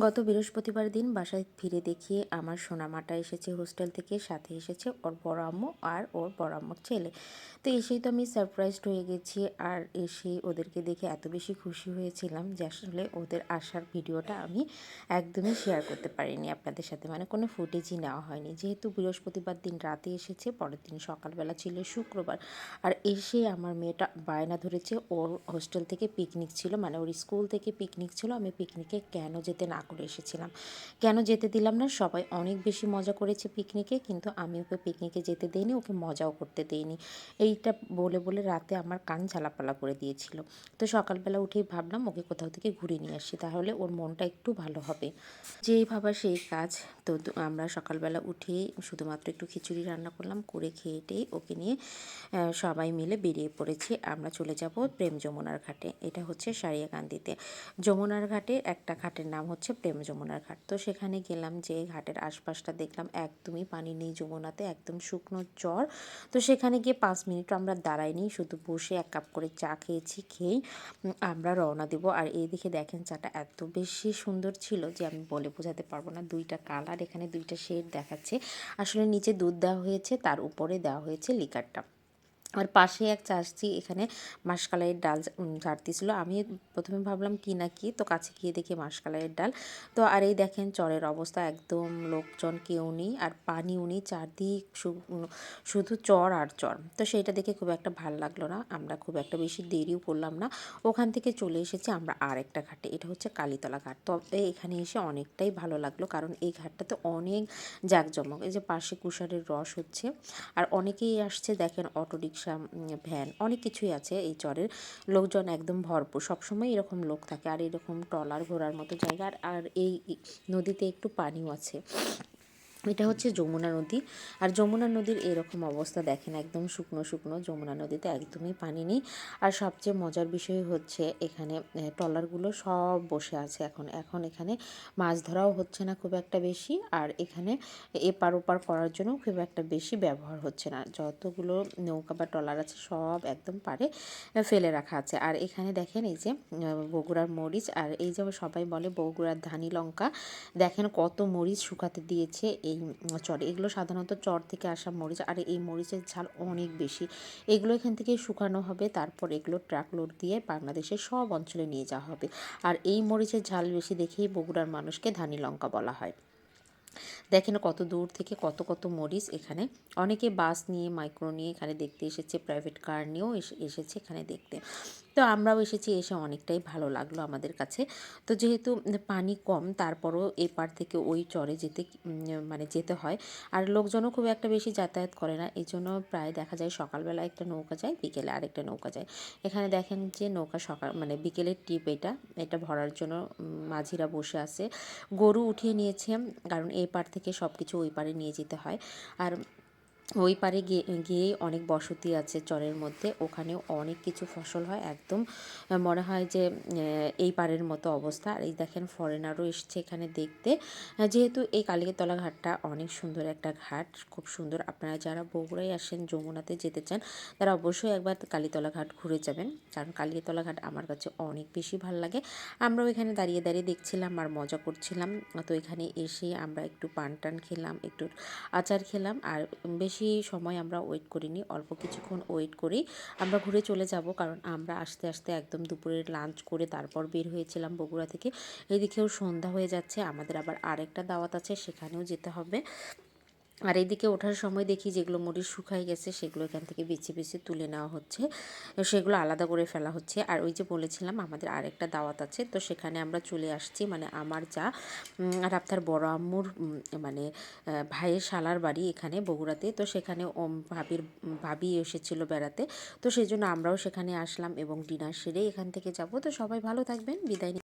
গত বৃহস্পতিবার দিন বাসায় ফিরে দেখি আমার সোনামাটা এসেছে হোস্টেল থেকে, সাথে এসেছে ওর বড় আম্মু আর ওর বড় আম্মুর ছেলে। তো এসেই তো আমি সারপ্রাইজড হয়ে গেছি আর এসে ওদেরকে দেখে এত বেশি খুশি হয়েছিলাম যে আসলে ওদের আসার ভিডিওটা আমি একদমই শেয়ার করতে পারিনি আপনাদের সাথে। মানে কোনো ফুটেজই নেওয়া হয়নি। যেহেতু বৃহস্পতিবার দিন রাতে এসেছে, পরের দিন সকালবেলা ছিল শুক্রবার। আর এসে আমার মেয়েটা বায়না ধরেছে, ওর হোস্টেল থেকে পিকনিক ছিল মানে ওর স্কুল থেকে পিকনিক ছিল। আমি পিকনিকে কেন যেতে না করে এসেছিলাম। কেন যেতে দিলাম না? সবাই অনেক বেশি মজা করেছে পিকনিকে, কিন্তু আমি ওকে পিকনিকে যেতে দিইনি, ওকে মজাও করতে দিইনি। এইটা বলে বলে রাতে আমার কান ঝালাপালা করে দিয়েছিল। তো সকালবেলা উঠেই ভাবলাম ওকে কোথাও থেকে ঘুরে নিয়ে আসি, তাহলে ওর মনটা একটু ভালো হবে। যেই ভাবা সেই কাজ। তো আমরা সকালবেলা উঠেই শুধুমাত্র একটু খিচুড়ি রান্না করলাম, করে খেয়ে টেয়ে ওকে নিয়ে সবাই মিলে বেরিয়ে পড়েছি। আমরা চলে যাব প্রেম যমুনার ঘাটে। এটা হচ্ছে সারিয়াকান্দিতে। যমুনার ঘাটে একটা ঘাটের নাম হচ্ছে প্রেম যমুনার ঘাট। তো সেখানে গেলাম যে ঘাটের আশপাশটা দেখলাম, একদমই পানি নেই যমুনাতে, একদম শুকনো চর তো সেখানে গিয়ে পাঁচ মিনিট আমরা দাঁড়াইনি, শুধু বসে এক কাপ করে চা খেয়েছি, খেয়েই আমরা রওনা দেবো। আর এই দিকে দেখেন চাটা এত বেশি সুন্দর ছিল যে আমি বলে বোঝাতে পারব না, দুইটা কালার, এখানে দুইটা শেড দেখাচ্ছে। আসলে নিচে দুধ দেওয়া হয়েছে, তার উপরে দেওয়া হয়েছে লিকারটা আর পাশে এক চাষি এখানে মাসকালাইয়ের ডাল ঝাড়তেছিল আমি প্রথমে ভাবলাম, কি না কি? তো কাছে গিয়ে দেখি মাসকালাইয়ের ডাল। তো আর এই দেখেন চরের অবস্থা, একদম লোকজন কেউ নেই আর পানিও নেই, চারদিক শুধু চর আর চর। তো সেইটা দেখে খুব একটা ভালো লাগল না। আমরা খুব একটা বেশি দেরিও করলাম না। ওখান থেকে চলে এসেছি আমরা আর একটা ঘাটে। এটা হচ্ছে কালীতলা ঘাট। তবে এখানে এসে অনেকটাই ভালো লাগল কারণ এই ঘাটটাতে অনেক জাঁকজমক। এই যে পাশে কুষারের রস হচ্ছে। আর অনেকেই আসছে, দেখেন অটো রিক্সা ভ্যান, অনেক কিছুই আছে এই চরের। লোকজন একদম ভরপুর, সবসময় এরকম লোক থাকে। আর এরকম ট্রলার ঘোরার মতো জায়গা। আর এই নদীতে একটু পানিও আছে। এটা হচ্ছে যমুনা নদী। আর যমুনা নদীর এরকম অবস্থা দেখেন, একদম শুকনো শুকনো যমুনা নদীতে একদমই পানি নেই। আর সবচেয়ে মজার বিষয় হচ্ছে এখানে ট্রলারগুলো সব বসে আছে এখন। এখন এখানে মাছ ধরাও হচ্ছে না খুব একটা বেশি, আর এখানে এপার ওপার করার জন্য খুব একটা বেশি ব্যবহার হচ্ছে না। যতগুলো নৌকা বা ট্রলার আছে সব একদম পারে ফেলে রাখা আছে। আর এখানে দেখেন এই যে বগুড়ার মরিচ, আর এই যে সবাই বলে বগুড়ার ধানি লঙ্কা, দেখেন কত মরিচ শুকাতে দিয়েছে এই চরে এগুলো সাধারণত চর থেকে আসা মরিচ, আর এই মরিচের ঝাল অনেক বেশি। এগুলো এখান থেকে শুকানো হবে, তারপর এগুলো ট্রাক লোড দিয়ে বাংলাদেশের সব অঞ্চলে নিয়ে যাওয়া হবে। আর এই মরিচের ঝাল বেশি দেখেই বগুড়ার মানুষকে ধানি লঙ্কা বলা হয়। দেখেন কত দূর থেকে কত কত মরিচ এখানে। অনেকে বাস নিয়ে মাইক্রো নিয়ে এখানে দেখতে এসেছে প্রাইভেট কার নিয়েও এসে- এসেছে এখানে দেখতে। তো আমরাও এসেছি এসে অনেকটাই ভালো লাগল আমাদের কাছে। তো যেহেতু পানি কম, তারপরও এই পার থেকে ওই চরে যেতে মানে যেতে হয়। আর লোকজনও খুব একটা বেশি যাতায়াত করে না এই জন্য প্রায় দেখা যায় সকালবেলা একটা নৌকা যায়, বিকেলে আরেকটা নৌকা যায়। এখানে দেখেন যে নৌকা সকাল মানে বিকেলের টিপ এটা এটা ভরার জন্য মাঝিরা বসে আছে। গরু উঠিয়ে নিয়েছে, কারণ এই থেকে সব কিছু ওই পারে নিয়ে যেতে হয়। আর ওই পারে গিয়ে গিয়েই অনেক বসতি আছে চরের মধ্যে। ওখানেও অনেক কিছু ফসল হয় একদম। মনে হয় যে এই পারের মতো অবস্থা। আর এই দেখেন ফরেনারও এসছে এখানে দেখতে। যেহেতু এই কালিকাতলা ঘাটটা অনেক সুন্দর একটা ঘাট, খুব সুন্দর। আপনারা যারা বগুড়ায় আসেন, যমুনাতে যেতে চান, তারা অবশ্যই একবার কালীতলা ঘাট ঘুরে যাবেন। কারণ কালীতলা ঘাট আমার কাছে অনেক বেশি ভালো লাগে। আমরাও এখানে দাঁড়িয়ে দাঁড়িয়ে দেখছিলাম আর মজা করছিলাম। তো এখানে এসে আমরা একটু পান টান খেলাম, একটু আচার খেলাম। আর বেশি সময় আমরা ওয়েট করিনি, অল্প কিছুক্ষণ ওয়েট করি। আমরা ঘুরে চলে যাব কারণ আমরা আসতে আসতে একদম দুপুরের লাঞ্চ করে তারপর বের হয়েছিলাম বগুড়া থেকে। এদিকেও সন্ধ্যা হয়ে যাচ্ছে, আমাদের আবার আরেকটা দাওয়াত আছে, সেখানেও যেতে হবে। আর এইদিকে ওঠার সময় দেখি যেগুলো মরিচ শুকাই গেছে, সেগুলো এখান থেকে বেছে বেছে তুলে নেওয়া হচ্ছে। সেগুলো আলাদা করে ফেলা হচ্ছে। আর ওই যে বলেছিলাম, আমাদের আরেকটা দাওয়াত আছে, তো সেখানে আমরা চলে আসছি। মানে আমার যা আর আপনার বড় আম্মুর মানে ভাইয়ের শালার বাড়ি এখানে বগুড়াতে। তো সেখানে ভাবির, ভাবি এসেছিল বেড়াতে। তো সেই জন্য আমরাও সেখানে আসলাম এবং ডিনার সেরে এখান থেকে যাব। তো সবাই ভালো থাকবেন। বিদায়